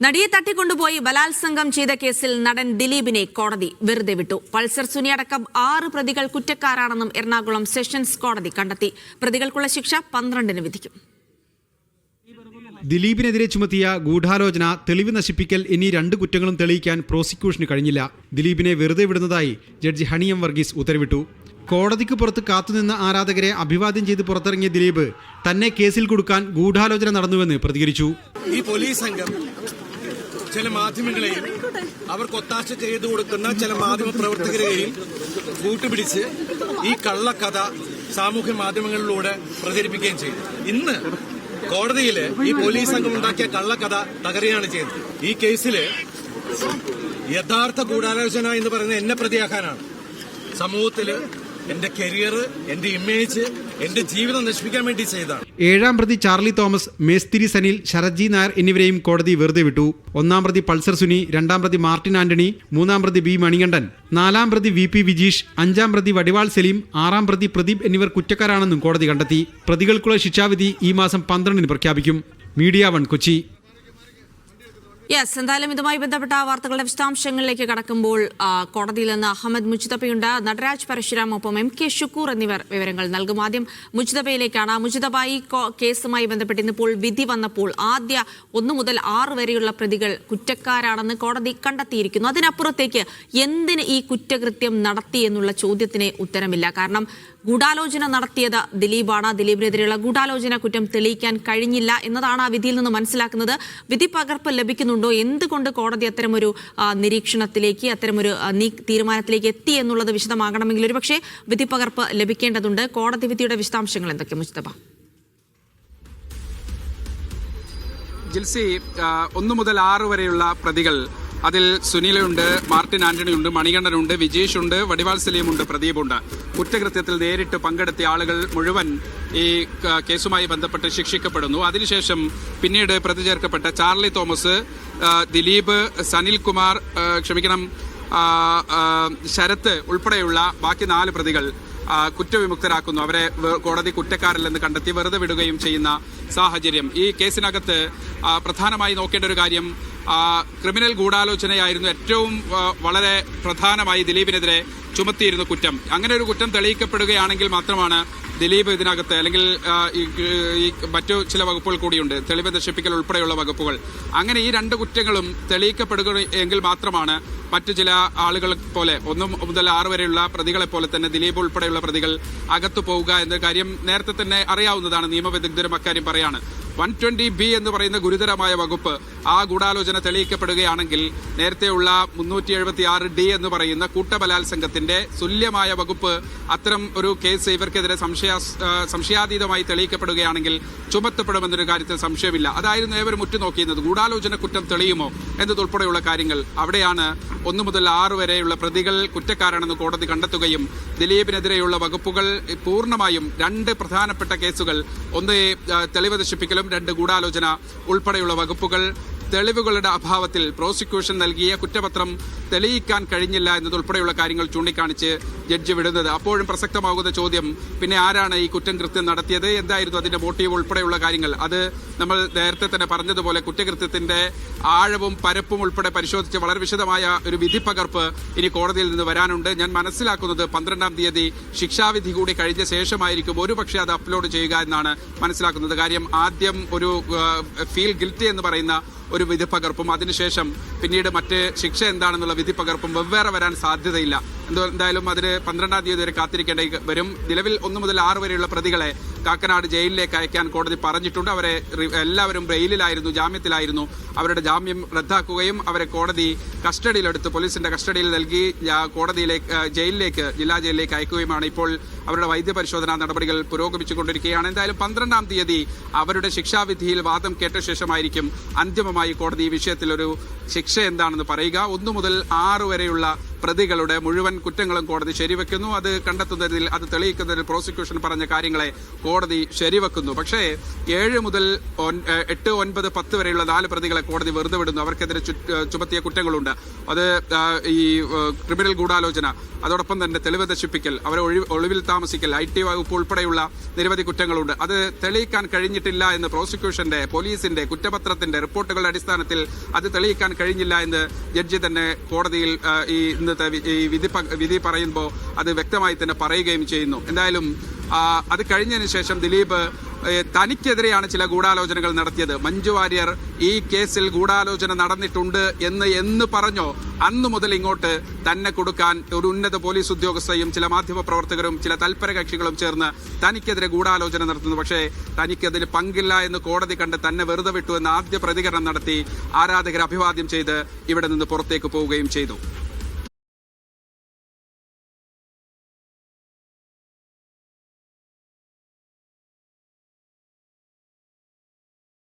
നടിയെ തട്ടിക്കൊണ്ടുപോയി ബലാത്സംഗം ചെയ്ത കേസിൽ നടൻ ദിലീപിനെ കോടതി വെറുതെ വിട്ടു. പൾസർ സുനി അടക്കം ആറ് പ്രതികൾ കുറ്റക്കാരാണെന്നും എറണാകുളം സെഷൻസ് കോടതി കണ്ടെത്തി. പ്രതികൾക്കുള്ള ശിക്ഷ പന്ത്രണ്ടിന് വിധിക്കും. ദിലീപിനെതിരെ ചുമത്തിയ ഗൂഢാലോചന തെളിവ് നശിപ്പിക്കൽ എന്നീ രണ്ട് കുറ്റങ്ങളും തെളിയിക്കാൻ പ്രോസിക്യൂഷന് കഴിഞ്ഞില്ല. ദിലീപിനെ വെറുതെ വിടുന്നതായി ജഡ്ജി ഹണിയം വർഗീസ് ഉത്തരവിട്ടു. കോടതിക്ക് പുറത്ത് കാത്തുനിന്ന ആരാധകരെ അഭിവാദ്യം ചെയ്ത് പുറത്തിറങ്ങിയ ദിലീപ് തന്നെ കേസിൽ കൊടുക്കാൻ ഗൂഢാലോചന നടന്നുവെന്ന് പ്രതികരിച്ചു. ഈ പോലീസ് സംഘം ചില മാധ്യമങ്ങളെയും അവർക്ക് ഒത്താശ ചെയ്തു കൊടുക്കുന്ന ചില മാധ്യമ പ്രവർത്തകരെയും കൂട്ടുപിടിച്ച് ഈ കള്ളക്കഥ സാമൂഹ്യ മാധ്യമങ്ങളിലൂടെ പ്രചരിപ്പിക്കുകയും ചെയ്തു. ഇന്ന് കോടതിയിൽ ഈ പോലീസ് സംഘം ഉണ്ടാക്കിയ കള്ളക്കഥ തകരുകയാണ് ചെയ്തത്. ഈ കേസിൽ യഥാർത്ഥ ഗൂഢാലോചന എന്ന് പറയുന്നത് എന്നെ പ്രതിയാക്കാനാണ്. സമൂഹത്തിൽ എന്റെ കരിയർ എന്റെ ഇമേജ് എന്റെ ജീവിതം നശിപ്പിക്കാൻ വേണ്ടി ചെയ്തതാണ്. ഏഴാം പ്രതി ചാർലി തോമസ് മേസ്തിരി സനിൽ ശരജി നായർ എന്നിവരെയും കോടതി വെറുതെ വിട്ടു. ഒന്നാം പ്രതി പൾസർ സുനി രണ്ടാം പ്രതി മാർട്ടിൻ ആന്റണി മൂന്നാം പ്രതി ബി മണികണ്ഠൻ നാലാം പ്രതി വി പി വിജീഷ് അഞ്ചാം പ്രതി വടിവാൾ സലീം ആറാം പ്രതി പ്രദീപ് എന്നിവർ കുറ്റക്കാരാണെന്നും കോടതി കണ്ടെത്തി. പ്രതികൾക്കുള്ള ശിക്ഷാവിധി ഈ മാസം പന്ത്രണ്ടിന് പ്രഖ്യാപിക്കും. Media one Kochi. യെസ് എന്തായാലും ഇതുമായി ബന്ധപ്പെട്ട വാർത്തകളുടെ വിശദാംശങ്ങളിലേക്ക് കടക്കുമ്പോൾ കോടതിയിൽ നിന്ന് അഹമ്മദ് മുജിതബയുണ്ട് നടരാജ് പരശുരാം ഒപ്പം എം കെ ഷുക്കൂർ എന്നിവർ വിവരങ്ങൾ നൽകും. ആദ്യം മുജിതബയിലേക്കാണ്. മുജിതബായി കേസുമായി ബന്ധപ്പെട്ട് ഇന്നിപ്പോൾ വിധി വന്നപ്പോൾ ആദ്യ ഒന്നു മുതൽ ആറ് വരെയുള്ള പ്രതികൾ കുറ്റക്കാരാണെന്ന് കോടതി കണ്ടെത്തിയിരിക്കുന്നു. അതിനപ്പുറത്തേക്ക് എന്തിന് ഈ കുറ്റകൃത്യം നടത്തി എന്നുള്ള ചോദ്യത്തിന് ഉത്തരമില്ല. കാരണം ഗൂഢാലോചന നടത്തിയത് ദിലീപാണ്. ദിലീപിനെതിരെയുള്ള ഗൂഢാലോചന കുറ്റം തെളിയിക്കാൻ കഴിഞ്ഞില്ല എന്നതാണ് ആ വിധിയിൽ നിന്ന് മനസ്സിലാക്കുന്നത്. വിധി പകർപ്പ് ലഭിക്കുന്നുണ്ടോ എന്തുകൊണ്ട് കോടതി അത്തരമൊരു നിരീക്ഷണത്തിലേക്ക് അത്തരമൊരു തീരുമാനത്തിലേക്ക് എത്തി എന്നുള്ളത് വിശദമാകണമെങ്കിൽ ഒരു പക്ഷേ വിധി പകർപ്പ് ലഭിക്കേണ്ടതുണ്ട്. കോടതി വിധിയുടെ വിശദാംശങ്ങൾ എന്തൊക്കെ മുസ്തബ ജിൽസി ഒന്നു മുതൽ ആറ് വരെയുള്ള പ്രതികൾ അതിൽ സുനിലുണ്ട് മാർട്ടിൻ ആന്റണി ഉണ്ട് മണികണ്ഠനുണ്ട് വിജേഷ് ഉണ്ട് വടിവാൾ പ്രദീപുണ്ട്. കുറ്റകൃത്യത്തിൽ നേരിട്ട് പങ്കെടുത്ത ആളുകൾ മുഴുവൻ ഈ കേസുമായി ബന്ധപ്പെട്ട് ശിക്ഷിക്കപ്പെടുന്നു. അതിനുശേഷം പിന്നീട് പ്രതി ചേർക്കപ്പെട്ട ചാർലി തോമസ് ദിലീപ് സനിൽകുമാർ ക്ഷമിക്കണം ശരത്ത് ഉൾപ്പെടെയുള്ള ബാക്കി നാല് പ്രതികൾ കുറ്റവിമുക്തരാക്കുന്നു. അവരെ കോടതി കുറ്റക്കാരല്ലെന്ന് കണ്ടെത്തി വെറുതെ വിടുകയും ചെയ്യുന്ന സാഹചര്യം. ഈ കേസിനകത്ത് പ്രധാനമായി നോക്കേണ്ട ഒരു കാര്യം ക്രിമിനൽ ഗൂഢാലോചനയായിരുന്നു ഏറ്റവും വളരെ പ്രധാനമായി ദിലീപിനെതിരെ ചുമത്തിയിരുന്ന കുറ്റം. അങ്ങനെ ഒരു കുറ്റം തെളിയിക്കപ്പെടുകയാണെങ്കിൽ മാത്രമാണ് ദിലീപ് ഇതിനകത്ത് അല്ലെങ്കിൽ ഈ മറ്റു ചില വകുപ്പുകൾ കൂടിയുണ്ട്. തെളിവ് നശിപ്പിക്കൽ ഉൾപ്പെടെയുള്ള വകുപ്പുകൾ. അങ്ങനെ ഈ രണ്ട് കുറ്റങ്ങളും തെളിയിക്കപ്പെടുക എങ്കിൽ മാത്രമാണ് മറ്റു ചില ആളുകളെ പോലെ ഒന്ന് മുതൽ ആറ് വരെയുള്ള പ്രതികളെ പോലെ തന്നെ ദിലീപ് ഉൾപ്പെടെയുള്ള പ്രതികൾ അകത്തു പോവുക എന്ന കാര്യം നേരത്തെ തന്നെ അറിയാവുന്നതാണ് നിയമവിദഗ്ധരും അക്കാര്യം പറയാണ്. വൺ ട്വന്റി ബി എന്ന് പറയുന്ന ഗുരുതരമായ വകുപ്പ് ആ ഗൂഢാലോചന തെളിയിക്കപ്പെടുകയാണെങ്കിൽ നേരത്തെയുള്ള മുന്നൂറ്റി എഴുപത്തി ആറ് ഡി എന്ന് പറയുന്ന കൂട്ടബലാത്സംഗത്തിന്റെ തുല്യമായ വകുപ്പ് അത്തരം ഒരു കേസ് ഇവർക്കെതിരെ സംശയാതീതമായി തെളിയിക്കപ്പെടുകയാണെങ്കിൽ ചുമത്തപ്പെടുമെന്നൊരു കാര്യത്തിൽ സംശയമില്ല. അതായിരുന്നു ഏവരും ഉറ്റുനോക്കിയിരുന്നത്. ഗൂഢാലോചന കുറ്റം തെളിയുമോ എന്നതുൾപ്പെടെയുള്ള കാര്യങ്ങൾ അവിടെയാണ് ഒന്നു മുതൽ ആറ് വരെയുള്ള പ്രതികൾ കുറ്റക്കാരാണെന്ന് കോടതി കണ്ടെത്തുകയും ദിലീപിനെതിരെയുള്ള വകുപ്പുകൾ പൂർണമായും രണ്ട് പ്രധാനപ്പെട്ട കേസുകൾ ഒന്ന് തെളിവ് നശിപ്പിക്കലും രണ്ട് ഗൂഢാലോചന ഉൾപ്പെടെയുള്ള വകുപ്പുകൾ തെളിവുകളുടെ അഭാവത്തിൽ പ്രോസിക്യൂഷൻ നൽകിയ കുറ്റപത്രം തെളിയിക്കാൻ കഴിഞ്ഞില്ല എന്നതുൾപ്പെടെയുള്ള കാര്യങ്ങൾ ചൂണ്ടിക്കാണിച്ച് ജഡ്ജി വിടുന്നത്. അപ്പോഴും പ്രസക്തമാകുന്ന ചോദ്യം പിന്നെ ആരാണ് ഈ കുറ്റം കൃത്യം നടത്തിയത്? എന്തായിരുന്നു അതിന്റെ മോട്ടീവ് ഉൾപ്പെടെയുള്ള കാര്യങ്ങൾ? അത് നമ്മൾ നേരത്തെ തന്നെ പറഞ്ഞതുപോലെ കുറ്റകൃത്യത്തിന്റെ ആഴവും പരപ്പും ഉൾപ്പെടെ പരിശോധിച്ച് വളരെ വിശദമായ ഒരു വിധി പകർപ്പ് ഇനി കോടതിയിൽ നിന്ന് വരാനുണ്ട്. ഞാൻ മനസ്സിലാക്കുന്നത് പന്ത്രണ്ടാം തീയതി ശിക്ഷാവിധി കൂടി കഴിഞ്ഞ ശേഷമായിരിക്കും. ഒരുപക്ഷെ അത് അപ്ലോഡ് ചെയ്യുക എന്നാണ് മനസ്സിലാക്കുന്നത്. കാര്യം ആദ്യം ഒരു ഫീൽ ഗിൽറ്റി എന്ന് പറയുന്ന ഒരു വിധി പകർപ്പും അതിനുശേഷം പിന്നീട് മറ്റ് ശിക്ഷ എന്താണെന്നുള്ള വിധി പകർപ്പും വെവ്വേറെ വരാൻ സാധ്യതയില്ല. എന്തായാലും അതിന് പന്ത്രണ്ടാം തീയതി വരെ കാത്തിരിക്കേണ്ടി വരും. നിലവിൽ ഒന്നു മുതൽ ആറ് വരെയുള്ള പ്രതികളെ കാക്കനാട് ജയിലിലേക്ക് അയക്കാൻ കോടതി പറഞ്ഞിട്ടുണ്ട്. അവരെ എല്ലാവരും ബ്രെയിലിലായിരുന്നു ജാമ്യത്തിലായിരുന്നു. അവരുടെ ജാമ്യം റദ്ദാക്കുകയും അവരെ കോടതി കസ്റ്റഡിയിലെടുത്ത് പോലീസിന്റെ കസ്റ്റഡിയിൽ നൽകി കോടതിയിലേക്ക് ജയിലിലേക്ക് ജില്ലാ ജയിലിലേക്ക് അയക്കുകയുമാണ്. ഇപ്പോൾ അവരുടെ വൈദ്യപരിശോധനാ നടപടികൾ പുരോഗമിച്ചുകൊണ്ടിരിക്കുകയാണ്. എന്തായാലും പന്ത്രണ്ടാം തീയതി അവരുടെ ശിക്ഷാവിധിയിൽ വാദം കേട്ട ശേഷമായിരിക്കും അന്തിമമായി കോടതി ഈ വിഷയത്തിൽ ഒരു ശിക്ഷ എന്താണെന്ന് പറയുക. ഒന്നു മുതൽ ആറ് വരെയുള്ള പ്രതികളുടെ മുഴുവൻ കുറ്റങ്ങളും കോടതി ശരിവെക്കുന്നു. അത് കണ്ടെത്തുന്നതിൽ അത് തെളിയിക്കുന്നതിൽ പ്രോസിക്യൂഷൻ പറഞ്ഞ കാര്യങ്ങളെ കോടതി ശരിവെക്കുന്നു. പക്ഷേ ഏഴ് മുതൽ എട്ട് ഒൻപത് പത്ത് വരെയുള്ള നാല് പ്രതികളെ കോടതി വെറുതെ വിടുന്നു. അവർക്കെതിരെ ചുമത്തിയ കുറ്റങ്ങളുണ്ട്. അത് ഈ ക്രിമിനൽ ഗൂഢാലോചന അതോടൊപ്പം തന്നെ തെളിവ് നശിപ്പിക്കൽ അവരെ ഒളിവിൽ താമസിക്കൽ ഐ ടി വകുപ്പ് ഉൾപ്പെടെയുള്ള നിരവധി കുറ്റങ്ങളുണ്ട്. അത് തെളിയിക്കാൻ കഴിഞ്ഞിട്ടില്ല എന്ന് പ്രോസിക്യൂഷന്റെ പോലീസിന്റെ കുറ്റപത്രത്തിന്റെ റിപ്പോർട്ടുകളുടെ അടിസ്ഥാനത്തിൽ അത് തെളിയിക്കാൻ കഴിഞ്ഞില്ല എന്ന് ജഡ്ജി തന്നെ കോടതിയിൽ ഈ ഇന്നത്തെ ഈ വിധി വിധി പറയുമ്പോൾ അത് വ്യക്തമായി തന്നെ പറയുകയും ചെയ്യുന്നു. എന്തായാലും അത് കഴിഞ്ഞതിന് ശേഷം ദിലീപ് തനിക്കെതിരെയാണ് ചില ഗൂഢാലോചനകൾ നടത്തിയത്. മഞ്ജു വാര്യർ ഈ കേസിൽ ഗൂഢാലോചന നടന്നിട്ടുണ്ട് എന്ന് എന്ന് പറഞ്ഞോ അന്ന് മുതൽ ഇങ്ങോട്ട് തന്നെ കൊടുക്കാൻ ഒരു ഉന്നത പോലീസ് ഉദ്യോഗസ്ഥയും ചില മാധ്യമ പ്രവർത്തകരും ചില തൽപര കക്ഷികളും ചേർന്ന് തനിക്കെതിരെ ഗൂഢാലോചന നടത്തുന്നു. പക്ഷേ തനിക്കതിൽ പങ്കില്ല എന്ന് കോടതി കണ്ട് തന്നെ വെറുതെ വിട്ടു എന്ന് ആദ്യ പ്രതികരണം നടത്തി ആരാധകരെ അഭിവാദ്യം ചെയ്ത് ഇവിടെ നിന്ന് പുറത്തേക്ക് പോവുകയും ചെയ്തു.